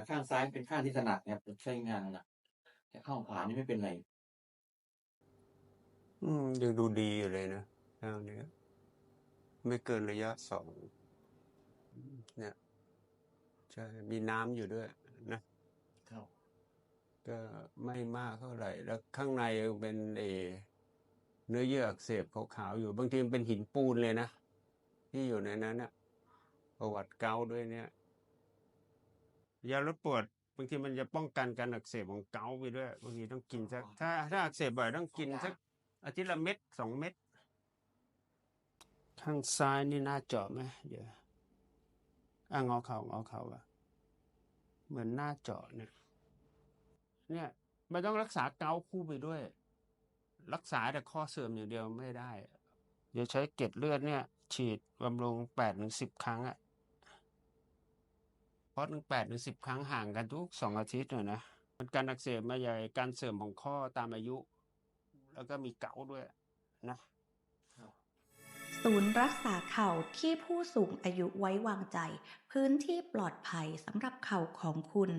แต่ข้างซ้ายเป็นข้างที่ถนัดเนี่ยใช้งานหนะแต่ข้างขวานี่ไม่เป็นไร อืม ยังดูดีอยู่เลยนะข้างเนี้ย ไม่เกินระยะสองเนี่ยใช่มีน้ำอยู่ด้วยนะครับ ก็ไม่มากเท่าไหร่ แล้วข้างในเป็นเออเนื้อเยื่ออักเสบขาวๆอยู่ บางทีมันเป็นหินปูนเลยนะ ที่อยู่ในนั้นน่ะประวัติเกาต์ด้วยเนี่ย ยาลดปวดบางทีมันจะป้องกันการอักเสบของเกาต์ไปด้วยบางทีต้องกินสักถ้าถ้าอักเสบบ่อยต้องกินสักอาทิตย์ละเม็ดสองเม็ดข้างซ้ายนี่น่าเจาะไหมเดี๋ยวอะงอเข่างอเข่าอะเหมือนหน้าเจาะเนี่ย เนี่ยมันต้องรักษาเกาต์คู่ไปด้วย รักษาแต่ข้อเสื่อมอย่างเดียวไม่ได้ เดี๋ยวใช้เกล็ดเลือดเนี่ย ฉีดบำรุงแปดถึงสิบครั้งอะ เพอหนึ่งแปดหรือสิบครั้งห่างกันทุกสองอาทิตย์น่ยนะมันการอักเสบมาใหญ่การเสื่อมของข้อตามอายุ แล้วก็มีเกาด้วยนะศูนย์รักษาเข่าที่ผู้สูงอายุไว้วางใจ พื้นที่ปลอดภัยสำหรับเข่าของคุณ